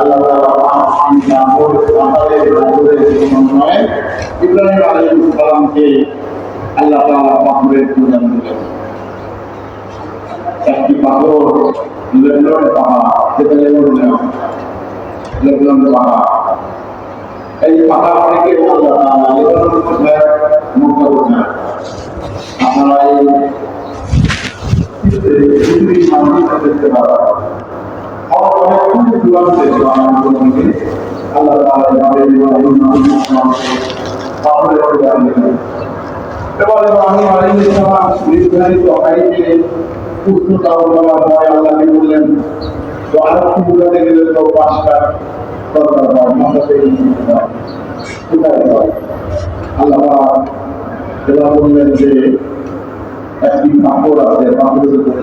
আল্লাহ পাহাড়ের নামরের সমন্বয়ে ইব্রাহিম দিলেন একটি পাথর লেবনন পাহাড় যেটা পাহাড়। এই পাহাড় থেকে আল্লাহ আপনারা দেখতে পাবেন। আল্লাহ দিলেন এবার ইব্রাহিম আলাইহিস সালাম নির্ধারিত হাইটে উচ্চতা বলার পরে আল্লাহকে বললেন তো আরেকটু বুঝাতে গেলে তো পাঁচটা দরকার হয় মাথাতে কোথায় হয় আল্লাহ যে একটি কাপড় আছে কাপড়ের উপরে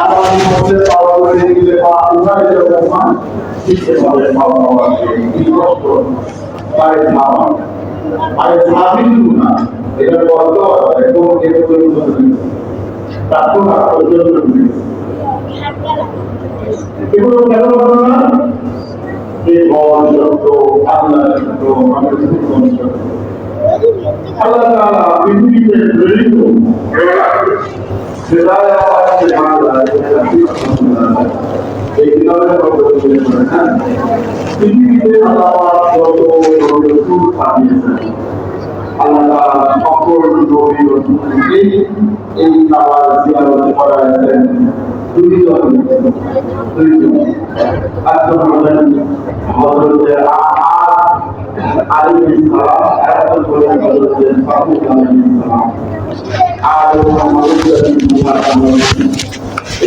তার মধ্যে পাওয়া করে দিলে বা উভয় যখন শিখতে পারে পায়ে ধাবি না এটা করে তারপর এগুলো কেন বলো এই ভগবান সত্য আল্লাহ সত্য মানুষের সত্য আল্লাহ তাআলা পৃথিবীতে আমাদের পৃথিবীতে আল্লাহ যত রসুল পাঠিয়েছেন আল্লাহ সকল নবী রসুলকে এই কাবার জিয়ারত করাইছেন দুইজন দুইজন একজন হলেন হযরতে আলাইহিস সালাম আরেকজন হলেন হযরতে সামূদ আলাইহিস সালাম আর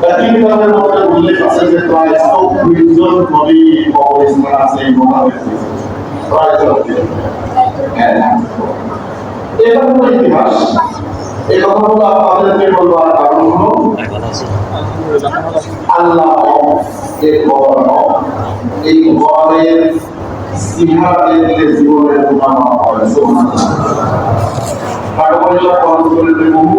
মধ্যে উল্লেখ আছে যে প্রায় চব্বিশ জন নবী কবরস্থান আছে, এই হ্যাঁ হলো ইতিহাস এই ঘরের সিংহাতে দিলে জীবনের হয় পাঠপরিষদ অঞ্চলে বহু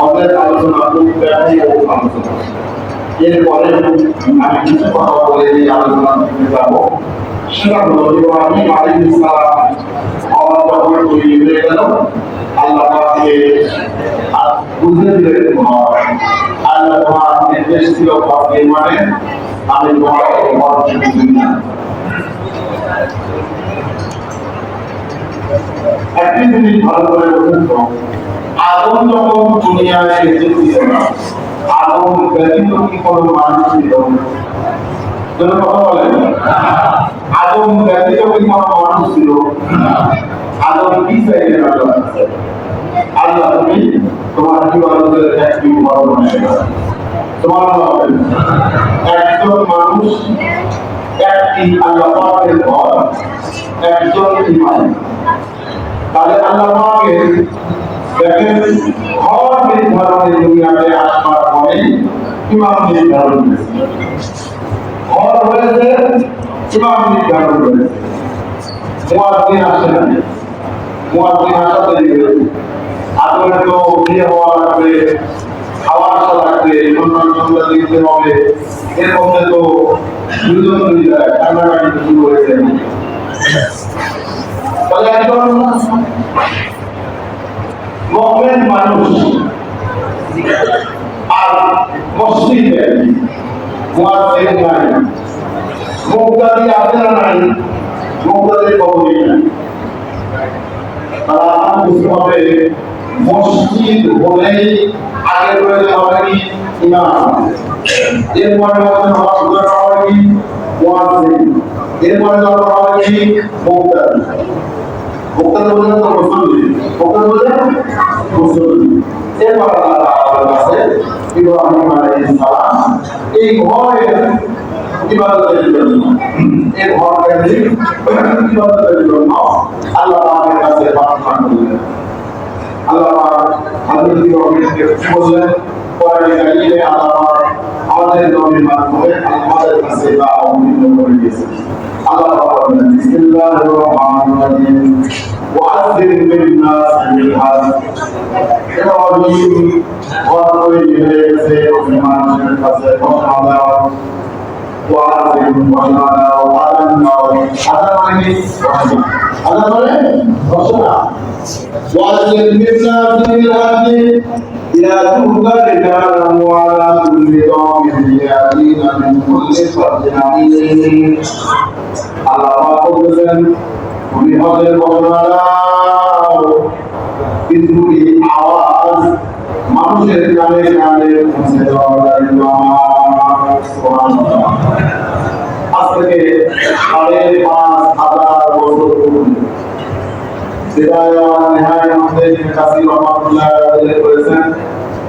আমাদের আলোচনা ব্যাপী ও আলোচনা। এরপরে আমি কিছু কথা বলে এই আলোচনা থেকে যাব। সেটা হলো ইব্রাহিম আলাইহিস সালাম আমার যখন তৈরি গেল, আল্লাহ পাককে বুঝে দিলেন আল্লাহ তোমার নির্দেশ ছিল ঘর নির্মাণে আমি তোমার ঘর দিচ্ছি না একটি জিনিস ভালো করে বুঝুন আদম যখন দুনিয়ায় এসেছিল না আদম ব্যতীত কি কোনো মানুষ ছিল? কথা আদম ব্যতীত কি কোনো মানুষ ছিল? আদম কি চাইলেন তোমার ইবাদতের একটি তোমার একজন মানুষ একটি আল্লাহ পাকের ঘর, একজন দেখেন ঘর নির্ধারণের দুনিয়াতে আসবার পরে ইমাম নির্ধারণ করেছে ঘর হয়েছে ইমাম নির্ধারণ করেছে মুয়াজ্জিন আসে না মুয়াজ্জিন আসা হয়েছে আদমের তো বিয়ে হওয়া লাগবে খাওয়া আসা লাগবে সন্তান সন্তান দিতে হবে এর মধ্যে তো দুজন দুই যায় কান্নাকাটি শুরু হয়েছে তাহলে একজন মুমিন মানুষ আর মসজিদে মুয়াজ্জিন নাই, মুক্তাদি আছে না নাই নাই। তারা বুঝতে হবে মসজিদ হলেই আগে রয়েছে হবে কি? ইমাম। এরপরে হচ্ছে নামাজ হবে কি? মুয়াজ্জিন। এরপরে হবে কি? মুক্তাদি। মুক্তাদি বলে তো মুসল্লি মুক্তাদি বলে মুসল্লি এরপরে আল্লাহ আমাদের কাছে ইব্রাহিম আলাইহিস সালাম, এই ঘরে ইবাদতের জন্য এই ঘরকে ইবাদতের জন্য আল্লাহ আমাদের কাছে প্রার্থনা করলেন আল্লাহ হযরত ইব্রাহিমকে বললেন আল্লাহ আমাদের নবীর মাধ্যমে আমাদের কাছে তা অমৃত করে দিয়েছেন। بسم الله الرحمن الرحيم وأسر بالناس بالحج إبراهيم وأقول إليك سيد من شرك وأسر وشعر وعلى النار على مجلس وحدي على مجلس وشعر وأسر بالناس بالحج يأتوك رجالا وعلى كل ضامر يأتين من كل فج عميق আল্লাহ পাক বলতেছেন তুমি হজের ঘোষণা দাও কিন্তু এই আওয়াজ মানুষের কানে কানে পৌঁছে দেওয়া লাগে না। সুবহানাল্লাহ। আজ থেকে সাড়ে পাঁচ হাজার বছর পূর্বে বিদায় আর নেহায় আমাদের কাসি রহমাতুল্লাহ আলাইহি করেছেন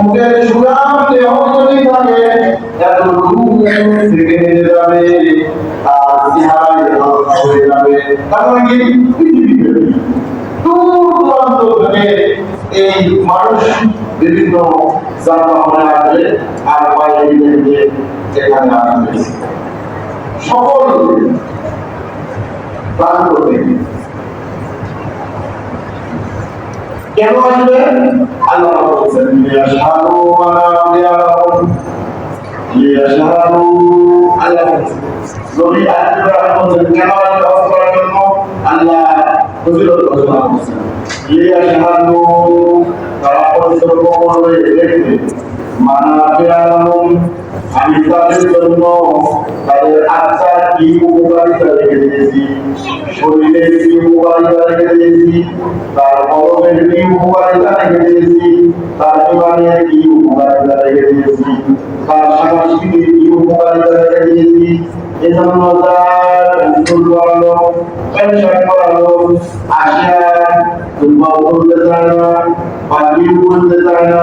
ওকে সুরাতে অবধি থাকে এত দূর থেকে যাবে, আর চেহারায় হয়ে যাবে তারপরে কি দূর দূরান্ত থেকে এই মানুষ বিভিন্ন যানবাহনে আসবে আর বাইরে থেকে। এখানে আসবে সকল প্রান্ত থেকে কেন আসবে? আল্লাহ বলছেন লিয়াশহাদু মানাফিআহুম লিয়াশহাদু আল্লাহ নবী আল্লাহ বলছেন আমি তাদের জন্য তাদের আত্মার কি উপকারিতা রেখে দিয়েছি? শরীরের কি উপকারিতা রেখে দিয়েছি? তার কলমের কি উপকারিতা রেখে দিয়েছি? তার জীবনের কি উপকারিতা রেখে দিয়েছি? তার সংস্কৃতির কি উপকারিতা রেখে দিয়েছি? এজন্য তার স্কুল করালো পেনশন করালো আসিয়া দুর্বল করতে চায় না পাখি করতে চায় না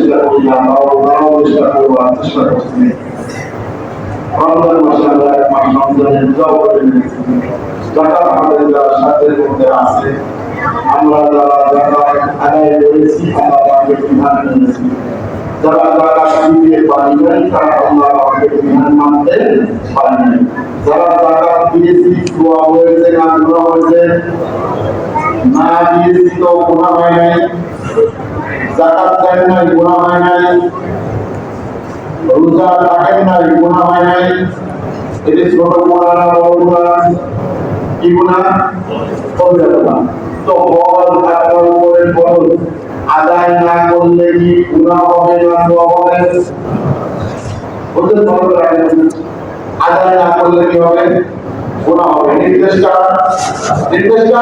যারা করি আমরাও তারাও চেষ্টা করব আর চেষ্টা করছি রমজান মাসে আমরা এক মাস রমজানের দোয়া করে নিয়েছি জাকাত যারা সাথের মধ্যে আছে আমরা যারা জাকাত আদায় করেছি আমরা তাকে বিধান নিয়েছি যারা জাকাত দিতে পারি নাই তারা আল্লাহ আমাকে বিধান মানতে পারি নাই যারা জাকাত দিয়েছি দোয়া হয়েছে না দোয়া হয়েছে না দিয়েছি তো গুণা হয় নাই জাকাত দেন নাই, গুণা হয় নাই, রোজা রাখেন নাই, গুণা হয় নাই। এটি ছোট গুণা না বড় গুণা কি গুণা? কবিরা গুণা তো বল তারপর করে বল, আদায় না করলে কি গুণা হবে না হবে? বল আদায় না করলে কি হবে? গুণা হবে নির্দেশটা নির্দেশটা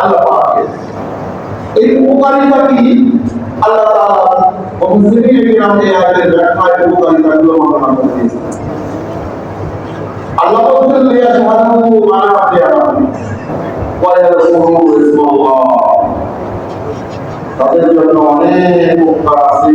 আল্লাহ পাকের। এই উপকারিতা কি? আল্লাহ তাআলা মুসলিমিন কিরামে আয়াতের ব্যাখ্যায় উপকারিতা গুলো বর্ণনা করে দিয়েছেন। আল্লাহ বলছেন লিয়া শাহাদু মানা কিয়ামাতি ওয়া ইয়াযকুরু ইসমাল্লাহ। তাদের জন্য অনেক উপকার আছে।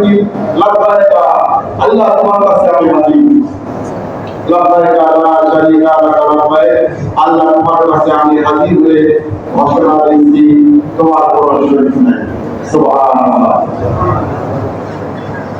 কি লাব্বাইক আল্লাহ তোমার কাছে আমি হাজির লব্বাইক লা শারীকা লাক লব্বাইক আল্লাহ তোমার কাছে আমি হাজির হয়ে ঘোষণা দিচ্ছি তোমার কোনো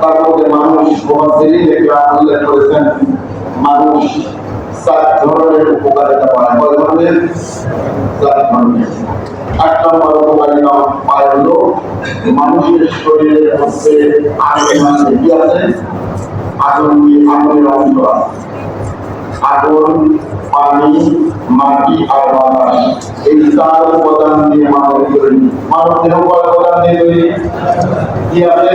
তার মধ্যে মানুষ মুহাসসিরিন একরাম উল্লেখ করেছেন, মানুষ সাত ধরনের উপকারিতা পায়। কয় ধরনের সাত ধরনের। এক নম্বর উপকারিতা পায় হলো মানুষের শরীরের মধ্যে আগুন আছে। কি আছে? আগুন আগুনের অংশ আগুন, পানি, মাটি আর বাতাস, এই চার উপাদান দিয়ে মানব তৈরি। মানব দেহ উপাদান দিয়ে তৈরি? কি আছে?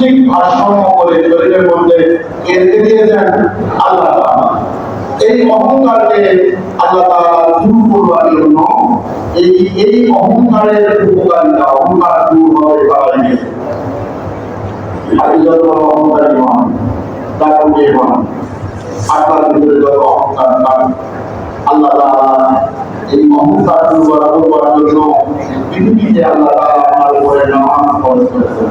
ঠিক ভারসাম্য করে শরীরের মধ্যে এনে দিয়েছেন আল্লাহ এই অহংকারকে আল্লাহ তাআলা দূর করবার জন্য এই এই অহংকারের উপকারিতা, অহংকার দূর হবে আপনি যত অহংকারী তার আপনার ভিতরে যত অহংকার থাক, আল্লাহ তাআলা এই অহংকার দূর করবার জন্য পৃথিবীতে আল্লাহ আপনার উপরে নামাজ খরচ করেছেন।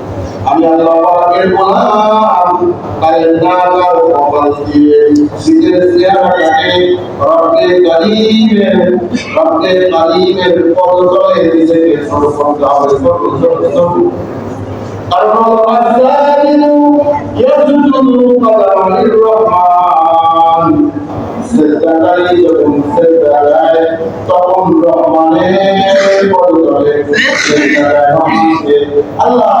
আমি আল্লাহ পাকের গোলাম। তাই না কারও কপাল দিয়ে নিজের চেহারাটাকে রব্বে কালিমের রব্বে কালিমের পদতলে নিজেকে সমর্পণ হবে আল্লাহ